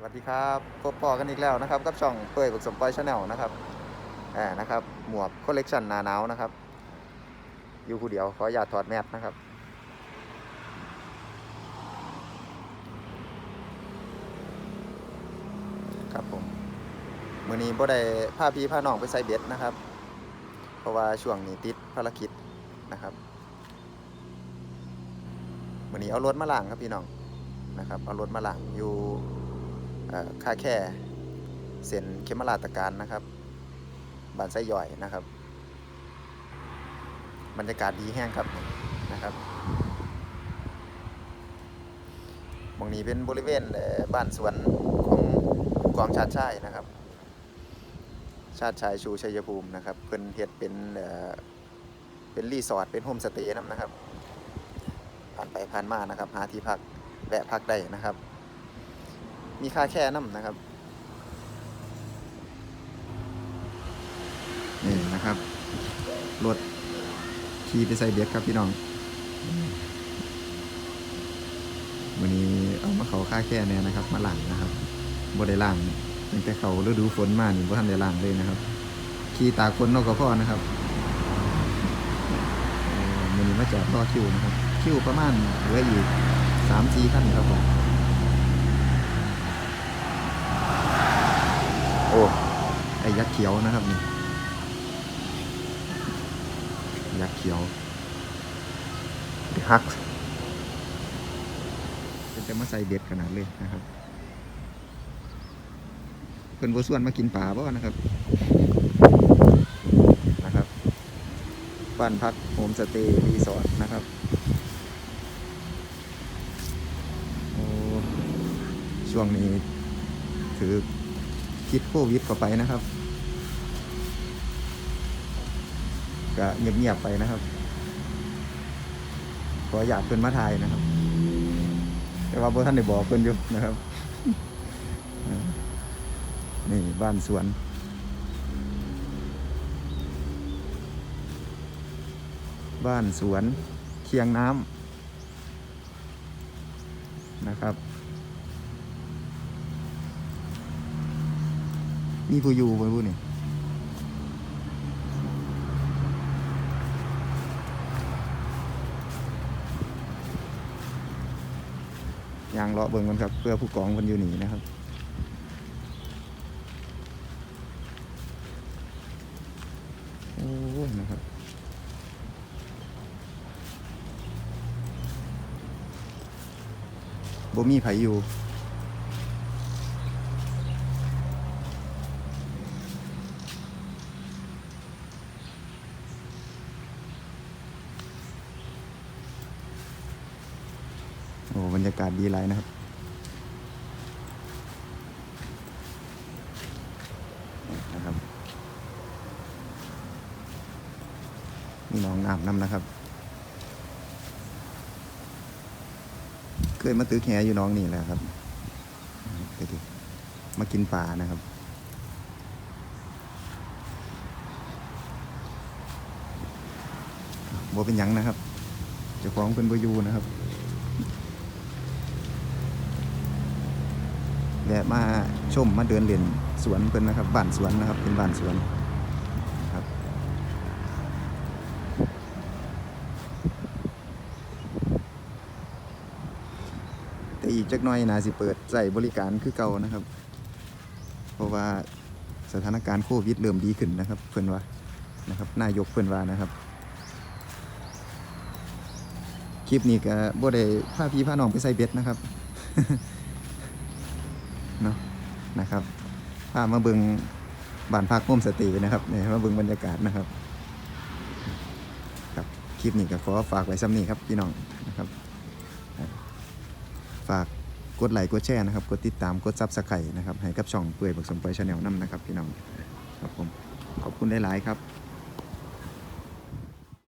สวัสดีครับพบปอกันอีกแล้วนะครับกับช่องเปิดบุกสมปอยชาแนลนะครับแอ่นะครับหมวกคอลเลกชันนาหนาวนะครับ อยู่ผู้เดียวขออย่าถอดแมสนะครับ ครับผมมื่อนี้บ่ได้พาพี่พาน้องไปใส่เบ็ดนะครับ เพราะว่าช่วงนี้ติดภารกิจนะครับมื่อนี้เอารถมาล้างครับพี่น้องนะครับเอารถมาล้างอยู่ ค่าแค่เส้นเขมราชการนะครับบ้านไส้ย่อยนะครับ บรรยากาศดีแห้งครับนะครับหมองนี้เป็นบริเวณบ้านสวนของกองชาติชายนะครับ ชาติชายชูชัยภูมินะครับ เพิ่นเฮ็ดเป็นเป็นรีสอร์ทเป็นโฮมสเตย์นะครับ ผ่านไปผ่านมานะครับ หาที่พักแวะพักได้นะครับ มีค่าแค่น้ำนะครับนี่นะครับรถขี่ไปใส่เบียดครับพี่น้องวันนี้เอามาเขาค่าแค่เนี่ยนะครับ มาหลังนะครับบ่ได้ล่างตั้งแต่เขาฤดูฝนมานี่บ่ทันได้ล่างเลยนะครับขี่ตากฝนนอกก็พอนะครับวันนี้มาจอดรอคิวนะครับ คิวประมาณเหลืออีกสามสี่ขั้นครับผม โอ้ไอ้ยักษ์เขียวนะครับนี่ยักษ์เขียวเดี๋ยวฮักเป็นจะมาใส่เบ็ดขนาดเลยนะครับเป็นบัส่วนมากินป่าบ่นะครับนะครับบ้านพักโฮมสเตย์รีสอร์ทนะครับโอ้ช่วงนี้ถือ คิดโควิดเข้าไปนะครับก็เงียบๆไปนะครับ ขออยากเพิ่นมาถ่ายนะครับ แต่ว่าบ่ท่านได้บอกเพิ่นอยู่นะครับ นี่บ้านสวนบ้านสวนเคียงน้ำนะครับ มีผู้อยู่บ่ผู้นี่ยางเลาะเบิ่งกันครับ เพื่อผู้กองคนอยู่หนีนะครับโอ้นะครับบ่มีไผอยู่ โอ้บรรยากาศดีไรนะครับ นะครับมีน้องอาบน้ำนะครับ เคยมาตื้อแขอยู่น้องนี่แหละครับเดี๋ยวดิมากินปลานะครับบ่เป็นหยังนะครับเจ้าของเป็นบอยูนะครับ แวะมาชมมาเดินเล่นสวนเพิ่นนะครับบ้านสวนนะครับเป็นบ้านสวนครับแต่อีกจักหน่อยนาสิเปิดใส่บริการคือเก่านะครับ เพราะว่าสถานการณ์โควิดเริ่มดีขึ้นนะครับ เพิ่นว่านะครับนายกเพิ่นว่านะครับคลิปนี้ก็บ่ได้พาพี่พาน้องไปใส่เบ็ดนะครับ เนาะนะครับพามาเบิงบ้านพักโฮมสตย์นะครับเนี่ยมาเบิงบรรยากาศนะครับครับคลิปนี้ก็ขอฝากไว้ซ้ำนี้ครับพี่น้องนะครับฝากกดไลค์กดแชร์นะครับกดติดตามกดซับสไครต์นะครับให้กับช่องเปื่อยบักสมปอยชาแนลน้ำนะครับพี่น้องครับผมขอบคุณหลายๆครับ